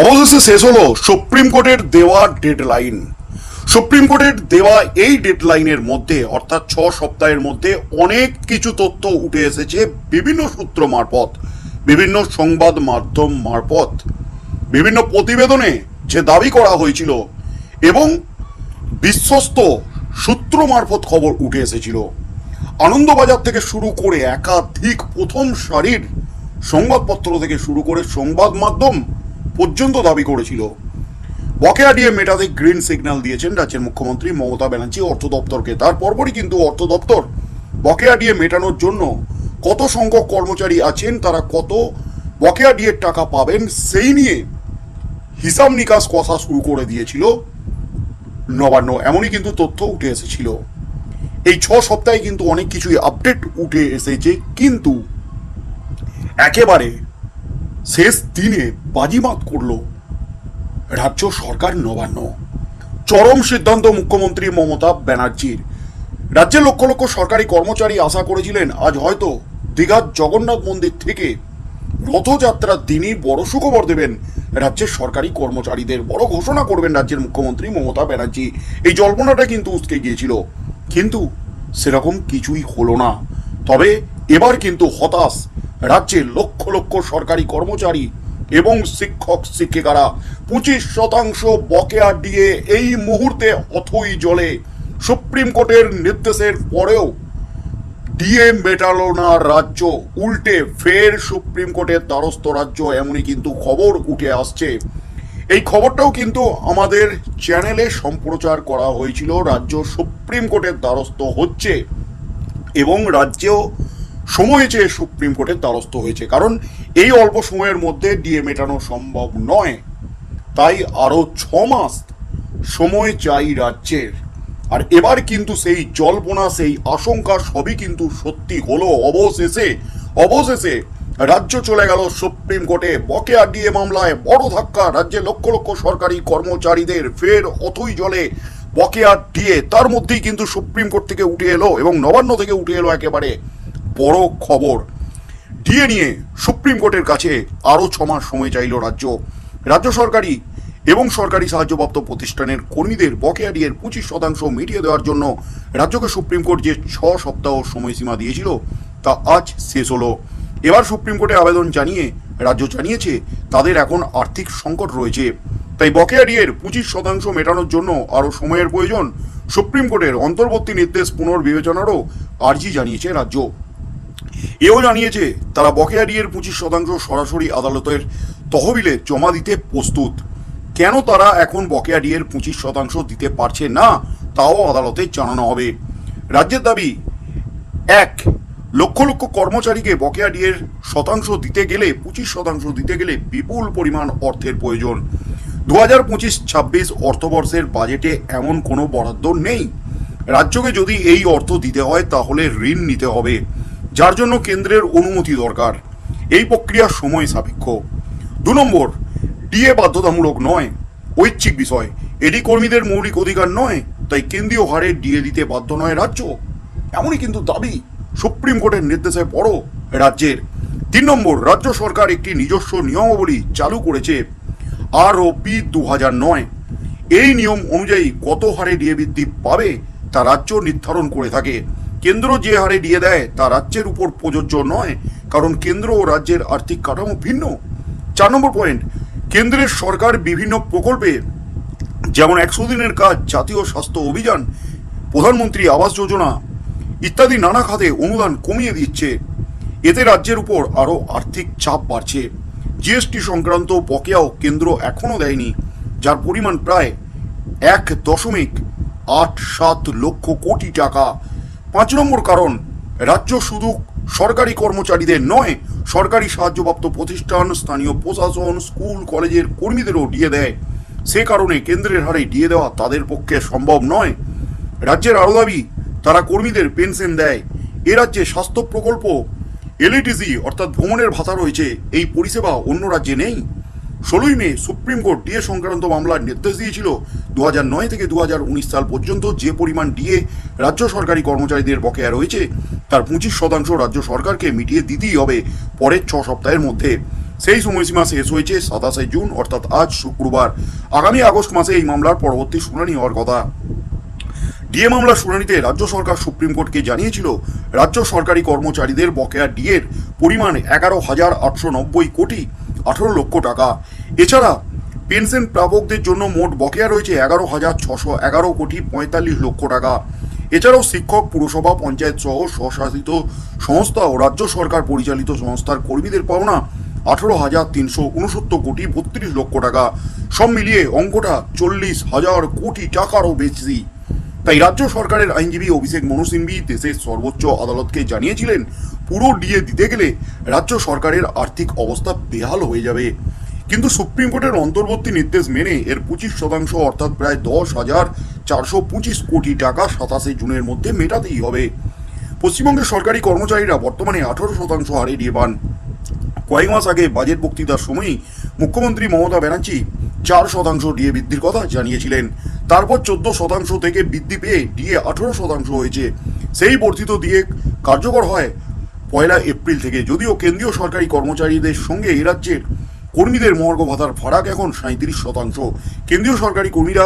অবশেষে শেষ হলো সুপ্রিম কোর্টের দেওয়া ডেডলাইন সুপ্রিম কোর্টের দেওয়া এই ডেডলাইনের মধ্যে, অর্থাৎ ছ সপ্তাহের মধ্যে অনেক কিছু তথ্য উঠে এসেছে বিভিন্ন সূত্র মারফত, বিভিন্ন সংবাদ মাধ্যম মারফত, বিভিন্ন প্রতিবেদনে যে দাবি করা হয়েছিল এবং বিশ্বস্ত সূত্র মারফত খবর উঠে এসেছিল। আনন্দবাজার থেকে শুরু করে একাধিক প্রথম সারির সংবাদপত্র থেকে শুরু করে সংবাদ মাধ্যম পর্যন্ত দাবি করেছিল। বকেয়া দিয়ে মেটাতে গ্রিন সিগন্যাল দিয়েছেন রাজ্যের মুখ্যমন্ত্রী মমতা ব্যানার্জি অর্থ দপ্তরকে। তার পরপরই কিন্তু অর্থ দপ্তর বকেয়া দিয়ে মেটানোর জন্য কত সংখ্যক কর্মচারী আছেন, তারা কত বকেয়া ডিয়ের টাকা পাবেন, সেই নিয়ে হিসাব নিকাশ কথা শুরু করে দিয়েছিল নবান্ন। এমনই কিন্তু তথ্য উঠে এসেছিল। এই ছ সপ্তাহে কিন্তু অনেক কিছুই আপডেট উঠে এসেছে, কিন্তু একেবারে শেষ দিনে বাজিমাত করল রাজ্য সরকার নবান্ন। চরম সিদ্ধান্ত মুখ্যমন্ত্রী মমতা ব্যানার্জির। রাজ্যের লক্ষ লক্ষ সরকারি কর্মচারী আশা করেছিলেন আজ হয়তো দীঘার জগন্নাথ মন্দির থেকে রথযাত্রার দিনই বড় সুখবর দেবেন রাজ্যের সরকারি কর্মচারীদের। বড় ঘোষণা করবেন রাজ্যের মুখ্যমন্ত্রী মমতা ব্যানার্জি। এই জল্পনাটা কিন্তু উসকে গিয়েছিল। কিন্তু সেরকম কিছুই হলো না। তবে এবার কিন্তু হতাশ রাজ্যের লক্ষ লক্ষ সরকারি কর্মচারী এবং শিক্ষক শিক্ষিকারা পঁচিশ শতাংশ বকেয়া দিয়ে এই মুহূর্তে অথই জলে। সুপ্রিম কোর্টের নির্দেশের পরেও ডিএ মেটালো না রাজ্য উল্টে ফের সুপ্রিম কোর্টের দ্বারস্থ রাজ্য এমনই কিন্তু খবর উঠে আসছে। এই খবরটাও কিন্তু আমাদের চ্যানেলে সম্প্রচার করা হয়েছিল, রাজ্য সুপ্রিম কোর্টের দ্বারস্থ হচ্ছে এবং রাজ্যেও সময় চেয়ে সুপ্রিম কোর্টের দ্বারস্থ হয়েছে। কারণ এই অল্প সময়ের মধ্যে ডিএ মেটানো সম্ভব নয়। তাই আরও ছ মাস সময় চাই রাজ্যের। আর এবার কিন্তু সেই জল্পনা, সেই আশঙ্কা সবই কিন্তু সত্যি হলো। অবশেষে অবশেষে রাজ্য চলে গেল সুপ্রিম কোর্টে। বকেয়া ডিএ মামলায় বড় ধাক্কা। রাজ্যে লক্ষ লক্ষ সরকারি কর্মচারীদের ফের অথই জলে বকেয়া ডিএ। তার মধ্যেই কিন্তু সুপ্রিম কোর্ট থেকে উঠে এলো এবং নবান্ন থেকে উঠে এলো একেবারে। বড় খবর। ডিএ নিয়ে সুপ্রিম কোর্টের কাছে আরও ছ মাস সময় চাইল রাজ্য। রাজ্য সরকারি এবং সরকারি সাহায্যপ্রাপ্ত প্রতিষ্ঠানের কর্মীদের বকেয়া ডিএর পঁচিশ শতাংশ মিটিয়ে দেওয়ার জন্য রাজ্যকে সুপ্রিম কোর্ট যে ছ সপ্তাহ সময়সীমা দিয়েছিল, তা আজ শেষ হলো। এবার সুপ্রিম কোর্টে আবেদন জানিয়ে রাজ্য জানিয়েছে, তাদের এখন আর্থিক সংকট রয়েছে। তাই বকেয়া ডিএর পঁচিশ শতাংশ মেটানোর জন্য আরও সময়ের প্রয়োজন। সুপ্রিম কোর্টের অন্তর্বর্তী নির্দেশ পুনর্বিবেচনারও আর্জি জানিয়েছে রাজ্য। এও জানিয়েছে, তারা বকেয়া ডিএর পঁচিশ শতাংশ সরাসরি আদালতের তহবিলে জমা দিতে প্রস্তুত। কেন তারা এখন বকেয়া ডিএর পঁচিশ শতাংশ দিতে পারছে না, তাও আদালতে জানানো হবে। রাজ্যের দাবি, এক, লক্ষ লক্ষ কর্মচারীকে বকেয়া ডিএর শতাংশ দিতে গেলে, পঁচিশ শতাংশ দিতে গেলে বিপুল পরিমাণ অর্থের প্রয়োজন। দু হাজার পঁচিশ ছাব্বিশ অর্থবর্ষের বাজেটে এমন কোনো বরাদ্দ নেই। রাজ্যকে যদি এই অর্থ দিতে হয়, তাহলে ঋণ নিতে হবে। যার জন্য কেন্দ্রের অনুমতি দরকার। এই প্রক্রিয়া সময় সাপেক্ষ। দু নম্বর, ডিএ বাধ্যতামূলক নয়, ঐচ্ছিক বিষয়। এটি কর্মীদের মৌলিক অধিকার নয়, তাই কেন্দ্রীয় হারে ডিএ দিতে বাধ্য নয় রাজ্য। এমনই কিন্তু দাবি সুপ্রিম কোর্টের নির্দেশে বড় রাজ্যের। তিন নম্বর, রাজ্য সরকার একটি নিজস্ব নিয়মাবলী চালু করেছে আর ও পি দু হাজার নয়। এই নিয়ম অনুযায়ী কত হারে ডিএ বৃদ্ধি পাবে তা রাজ্য নির্ধারণ করে থাকে। কেন্দ্র যে হারে দিয়ে দেয় তা রাজ্যের উপর প্রযোজ্য নয়, কারণ কেন্দ্র ও রাজ্যের আর্থিক কাঠামো ভিন্ন। চার নম্বর পয়েন্ট, কেন্দ্রের সরকার বিভিন্ন প্রকল্পে, যেমন একশো দিনের কাজ, জাতীয় স্বাস্থ্য অভিযান, প্রধানমন্ত্রী আবাস যোজনা ইত্যাদি নানা খাতে অনুদান কমিয়ে দিচ্ছে। এতে রাজ্যের উপর আরও আর্থিক চাপ বাড়ছে। জিএসটি সংক্রান্ত বকেয়াও কেন্দ্র এখনও দেয়নি, যার পরিমাণ প্রায় এক দশমিক আট সাত লক্ষ কোটি টাকা। পাঁচ নম্বর কারণ, রাজ্য শুধু সরকারি কর্মচারীদের নয়, সরকারি সাহায্যপ্রাপ্ত প্রতিষ্ঠান, স্থানীয় প্রশাসন, স্কুল, কলেজের কর্মীদেরও দিয়ে দেয়। সে কারণে কেন্দ্রের হারে দিয়ে দেওয়া তাদের পক্ষে সম্ভব নয়। রাজ্যের আরও দাবি, তারা কর্মীদের পেনশন দেয়। এ রাজ্যে স্বাস্থ্য প্রকল্প, এলইটিসি অর্থাৎ ভ্রমণের ভাতা রয়েছে। এই পরিষেবা অন্য রাজ্যে নেই। ষোলোই মে সুপ্রিম কোর্ট ডিএ সংক্রান্ত মামলার নির্দেশ দিয়েছিল দু নয় থেকে দুহাজার উনিশ সাল পর্যন্ত যে পরিমাণ ডিএ রাজ্য সরকারি কর্মচারীদের বকেয়া রয়েছে, তার পঁচিশ শতাংশ রাজ্য সরকারকে মিটিয়ে দিতেই হবে পরের ছ সপ্তাহের মধ্যে। সেই সময়সীমা শেষ হয়েছে সাতাশে জুন, অর্থাৎ আজ শুক্রবার। আগামী আগস্ট মাসে এই মামলার পরবর্তী শুনানি হওয়ার কথা। ডিএ মামলার শুনানিতে রাজ্য সরকার সুপ্রিম কোর্টকে জানিয়েছিল, রাজ্য সরকারি কর্মচারীদের বকেয়া ডিএর পরিমাণ এগারো হাজার আটশো নব্বই কোটি আঠারো লক্ষ টাকা। এছাড়া পেনশন প্রাপকদের জন্য মোট বকেয়া রয়েছে এগারো হাজার ছশো এগারো কোটি পঁয়তাল্লিশ লক্ষ টাকা। এছাড়াও শিক্ষক, পুরসভা, পঞ্চায়েত সহ স্বশাসিত সংস্থা ও রাজ্য সরকার পরিচালিত সংস্থার কর্মীদের পাওনা আঠারো হাজার তিনশো উনসত্তর কোটি বত্রিশ লক্ষ টাকা। সব মিলিয়ে অঙ্কটা চল্লিশ হাজার কোটি টাকারও বেশি। তাই রাজ্য সরকারের আইনজীবী অভিষেক মনু দেশের সর্বোচ্চ আদালতকে জানিয়েছিলেন পুরো ডিএ দিতে গেলে রাজ্য সরকারের আর্থিক অবস্থা বেহাল হয়ে যাবে। কিন্তু সুপ্রিম কোর্টের অন্তর্বর্তী নির্দেশ মেনে এর পঁচিশ শতাংশ অর্থাৎ প্রায় দশ হাজার চারশো পঁচিশ কোটি টাকা সাতাশে জুনের মধ্যে মেটাতেই হবে। পশ্চিমবঙ্গের সরকারি কর্মচারীরা বর্তমানে আঠারো শতাংশ হারে ডিএ পান। কয়েক মাস আগে বাজেট বক্তৃতার সময়ই মুখ্যমন্ত্রী মমতা ব্যানার্জি চার শতাংশ ডিএ বৃদ্ধির কথা জানিয়েছিলেন। তারপর চোদ্দ শতাংশ থেকে বৃদ্ধি পেয়ে ডিএ আঠারো শতাংশ হয়েছে। সেই বর্ধিত দিয়ে কার্যকর হয় পয়লা এপ্রিল থেকে যদিও কেন্দ্রীয় সরকারি কর্মচারীদের সঙ্গে এ রাজ্যের কর্মীদের মর্গ ভাতার ফারাক এখন সাঁত্রিশ শতাংশ। কেন্দ্রীয় সরকারি কর্মীরা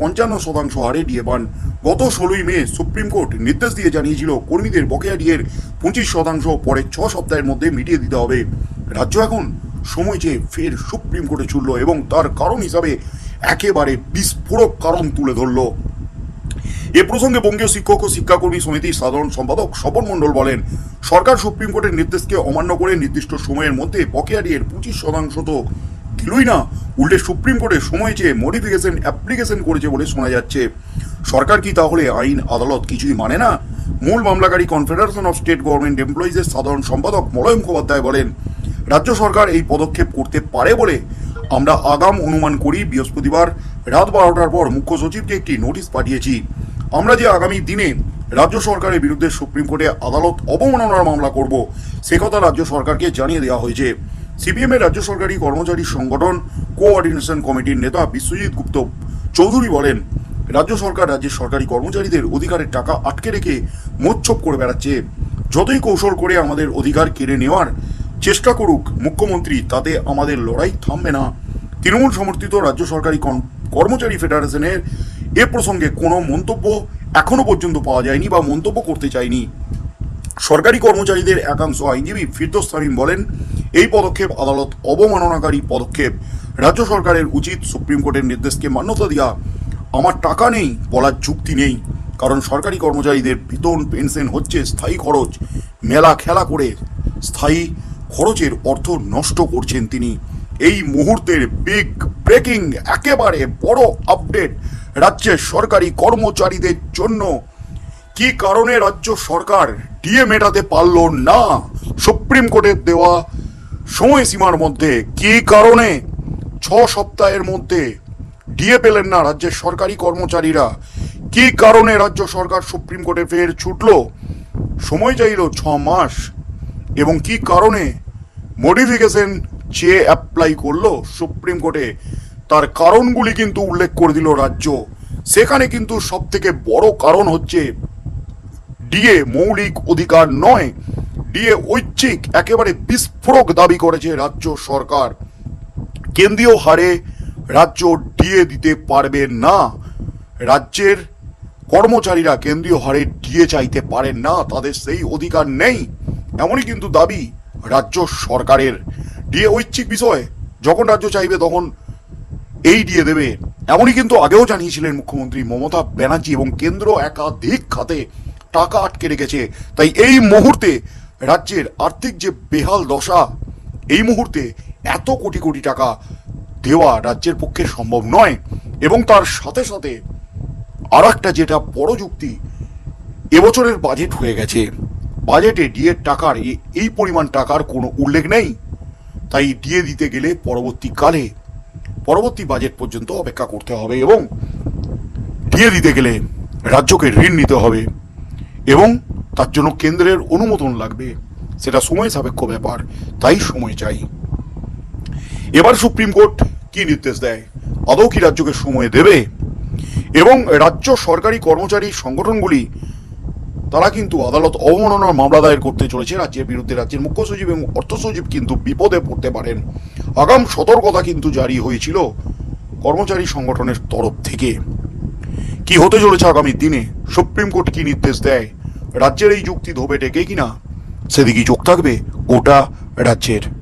পঞ্চান্ন শতাংশ হারে ডিএ পান। গত ষোলোই মে সুপ্রিম কোর্ট নির্দেশ দিয়ে জানিয়েছিল, কর্মীদের বকেয়া ডিএর পঁচিশ শতাংশ পরে ছ সপ্তাহের মধ্যে মিটিয়ে দিতে হবে। রাজ্য এখন সময় চেয়ে ফের সুপ্রিম কোর্টে ছুটল এবং তার কারণ হিসাবে একেবারে বিস্ফোরক কারণ তুলে ধরলো। এ প্রসঙ্গে বঙ্গীয় শিক্ষক ও শিক্ষাকর্মী সমিতির সাধারণ সম্পাদক স্বপন মণ্ডল বলেন, সরকার সুপ্রিম কোর্টের নির্দেশকে অমান্য করে নির্দিষ্ট সময়ের মধ্যে বকেয়া ডিএর পঁচিশ শতাংশ তো দিলই না, উল্টে সুপ্রিম কোর্টে সময় চেয়ে মডিফিকেশন অ্যাপ্লিকেশন করেছে বলে শোনা যাচ্ছে। সরকার কি তাহলে আইন আদালত কিছুই মানে না? মূল মামলাকারী কনফেডারেশন অফ স্টেট গভর্নমেন্ট এমপ্লয়িজের সাধারণ সম্পাদক মলয় মুখোপাধ্যায় বলেন, রাজ্য সরকার এই পদক্ষেপ করতে পারে বলে আমরা আগাম অনুমান করি। বৃহস্পতিবার রাত বারোটার পর মুখ্য সচিবকে একটি নোটিশ পাঠিয়েছি। আমরা যে আগামী দিনে রাজ্য সরকারের বিরুদ্ধে সুপ্রিম কোর্টে আদালত অবমাননার মামলা করব, সে কথা রাজ্য সরকারকে জানিয়ে দেওয়া হয়েছে। সিপিএম এর রাজ্য সরকারি কর্মচারী সংগঠন কোঅর্ডিনেশন কমিটির নেতা বিশ্বজিৎ গুপ্ত চৌধুরী বলেন, রাজ্য সরকার রাজ্যের সরকারি কর্মচারীদের অধিকারের টাকা আটকে রেখে মোচ্ছপ করে বেড়াচ্ছে। যতই কৌশল করে আমাদের অধিকার কেড়ে নেওয়ার চেষ্টা করুক মুখ্যমন্ত্রী, তাতে আমাদের লড়াই থামবে না। তৃণমূল সমর্থিত রাজ্য সরকারি কর্মচারী ফেডারেশনের এ প্রসঙ্গে কোনো মন্তব্য এখনও পর্যন্ত পাওয়া যায়নি বা মন্তব্য করতে চায়নি। সরকারি কর্মচারীদের একাংশ আইনজীবী ফিরদোস তামিম বলেন, এই পদক্ষেপ আদালত অবমাননাকারী পদক্ষেপ। রাজ্য সরকারের উচিত সুপ্রিম কোর্টের নির্দেশকে মান্যতা দেওয়া আমার টাকা নেই বলার যুক্তি নেই, কারণ সরকারি কর্মচারীদের বেতন, পেনশন হচ্ছে স্থায়ী খরচ। মেলা খেলা করে স্থায়ী খরচের অর্থ নষ্ট করছেন তিনি। এই মুহূর্তের বিগ ব্রেকিং একেবারে বড় আপডেট রাজ্যের সরকারি কর্মচারীদের জন্য কি কারণে রাজ্য সরকার ডিএ মেটাতে পারল না? সুপ্রিম কোর্টের দেওয়া সময়সীমার মধ্যে কি কারণে ছ সপ্তাহের মধ্যে ডিএ পেলেন না রাজ্যের সরকারি কর্মচারীরা? কি কারণে রাজ্য সরকার সুপ্রিম কোর্টে ফের ছুটল? সময় চাইল ছ মাস। এবং কি কারণে মডিফিকেশন চেয়ে অ্যাপ্লাই করল, সুপ্রিম কোর্টে তার কারণগুলি কিন্তু উল্লেখ করে দিল রাজ্য। সেখানে কিন্তু সব থেকে বড় কারণ হচ্ছে, ডিএ মৌলিক অধিকার নয়, ডিএ ঐচ্ছিক, একেবারে বিস্ফোরক দাবি করেছে রাজ্য সরকার। কেন্দ্রীয় হারে রাজ্য ডিএ দিতে পারবে না। রাজ্যের কর্মচারীরা কেন্দ্রীয় হারে ডিএ চাইতে পারেন না, তাদের সেই অধিকার নেই। এমনই কিন্তু দাবি রাজ্য সরকারের। ডিএ ঐচ্ছিক বিষয়, যখন রাজ্য চাইবে তখন এই দিয়ে দেবে। এমনই কিন্তু আগেও জানিয়েছিলেন মুখ্যমন্ত্রী মমতা ব্যানার্জি এবং কেন্দ্র একাধিক খাতে টাকা আটকে রেখেছে। তাই এই মুহূর্তে রাজ্যের আর্থিক যে বেহাল দশা, এই মুহূর্তে এত কোটি কোটি টাকা দেওয়া রাজ্যের পক্ষে সম্ভব নয় এবং তার সাথে সাথে আর একটা যেটা বড় যুক্তি, এবছরের বাজেট হয়ে গেছে। বাজেটে ডিএর টাকার এই পরিমাণ টাকার কোনো উল্লেখ নেই। তাই ডিএ দিতে গেলে পরবর্তীকালে পরবর্তী বাজেট পর্যন্ত অপেক্ষা করতে হবে এবং দিয়ে দিতে গেলে রাজ্যকে ঋণ নিতে হবে এবং তার জন্য কেন্দ্রের অনুমোদন লাগবে। সেটা সময় সাপেক্ষ ব্যাপার, তাই সময় চাই। এবার সুপ্রিম কোর্ট কি নির্দেশ দেয়? আদৌ কি রাজ্যকে সময় দেবে? এবং রাজ্য সরকারি কর্মচারী সংগঠনগুলি, তারা কিন্তু আদালত অবমাননার মামলা দায়ের করতে চলেছে। রাজ্যের বিরুদ্ধে রাজ্যের মুখ্য সচিব এবং অর্থ সচিব কিন্তু বিপদে পড়তে পারেন। আগাম সতর্কতা কিন্তু জারি হয়েছিল কর্মচারী সংগঠনের তরফ থেকে। কি হতে চলেছে আগামী দিনে? সুপ্রিম কোর্ট কি নির্দেশ দেয়? রাজ্যের এই যুক্তি ধোবে টেকে কিনা? সেদিকেই চোখ থাকবে গোটা রাজ্যের।